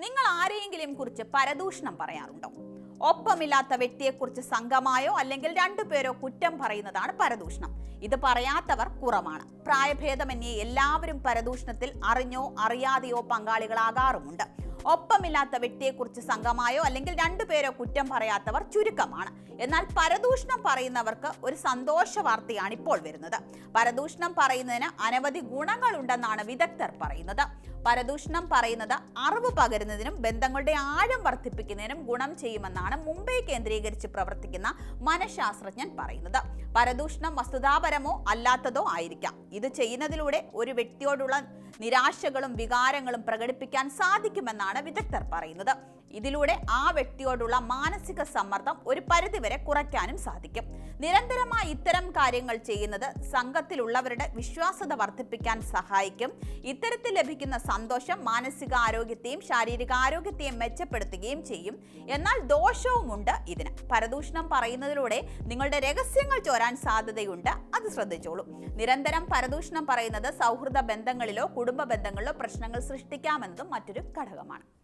നിങ്ങൾ ആരെയെങ്കിലും കുറിച്ച് പരദൂഷണം പറയാറുണ്ടോ? ഒപ്പമില്ലാത്ത വ്യക്തിയെക്കുറിച്ച് സംഘമായോ അല്ലെങ്കിൽ രണ്ടുപേരോ കുറ്റം പറയുന്നതാണ് പരദൂഷണം. ഇത് പറയാത്തവർ കുറവാണ്. പ്രായഭേദമന്യേ എല്ലാവരും പരദൂഷണത്തിൽ അറിഞ്ഞോ അറിയാതെയോ പങ്കാളികളാകാറുമുണ്ട്. ഒപ്പമില്ലാത്ത വ്യക്തിയെക്കുറിച്ച് സംഘമായോ അല്ലെങ്കിൽ രണ്ടുപേരോ കുറ്റം പറയാത്തവർ ചുരുക്കമാണ്. എന്നാൽ പരദൂഷണം പറയുന്നവർക്ക് ഒരു സന്തോഷ വാർത്തയാണ് ഇപ്പോൾ വരുന്നത്. പരദൂഷണം പറയുന്നതിന് അനവധി ഗുണങ്ങളുണ്ടെന്നാണ് വിദഗ്ധർ പറയുന്നത്. പരദൂഷണം പറയുന്നത് അറിവ് പകരുന്നതിനും ബന്ധങ്ങളുടെ ആഴം വർദ്ധിപ്പിക്കുന്നതിനും ഗുണം ചെയ്യുമെന്നാണ് മുംബൈ കേന്ദ്രീകരിച്ച് പ്രവർത്തിക്കുന്ന മനഃശാസ്ത്രജ്ഞൻ പറയുന്നത്. പരദൂഷണം വസ്തുതാപരമോ അല്ലാത്തതോ ആയിരിക്കാം. ഇത് ചെയ്യുന്നതിലൂടെ ഒരു വ്യക്തിയോടുള്ള നിരാശകളും വികാരങ്ങളും പ്രകടിപ്പിക്കാൻ സാധിക്കുമെന്നാണ് വിദഗ്ധർ പറയുന്നത്. ഇതിലൂടെ ആ വ്യക്തിയോടുള്ള മാനസിക സമ്മർദ്ദം ഒരു പരിധിവരെ കുറയ്ക്കാനും സാധിക്കും. നിരന്തരമായി ഇത്തരം കാര്യങ്ങൾ ചെയ്യുന്നത് സംഘത്തിലുള്ളവരുടെ വിശ്വാസത വർദ്ധിപ്പിക്കാൻ സഹായിക്കും. ഇത്തരത്തിൽ ലഭിക്കുന്ന സന്തോഷം മാനസിക ആരോഗ്യത്തെയും ശാരീരിക ആരോഗ്യത്തെയും മെച്ചപ്പെടുത്തുകയും ചെയ്യും. എന്നാൽ ദോഷവുമുണ്ട് ഇതിന്. പരദൂഷണം പറയുന്നതിലൂടെ നിങ്ങളുടെ രഹസ്യങ്ങൾ ചോരാൻ സാധ്യതയുണ്ട്. അത് ശ്രദ്ധിച്ചോളൂ. നിരന്തരം പരദൂഷണം പറയുന്നത് സൗഹൃദ ബന്ധങ്ങളിലോ കുടുംബ ബന്ധങ്ങളിലോ പ്രശ്നങ്ങൾ സൃഷ്ടിക്കാമെന്നതും മറ്റൊരു ഘടകമാണ്.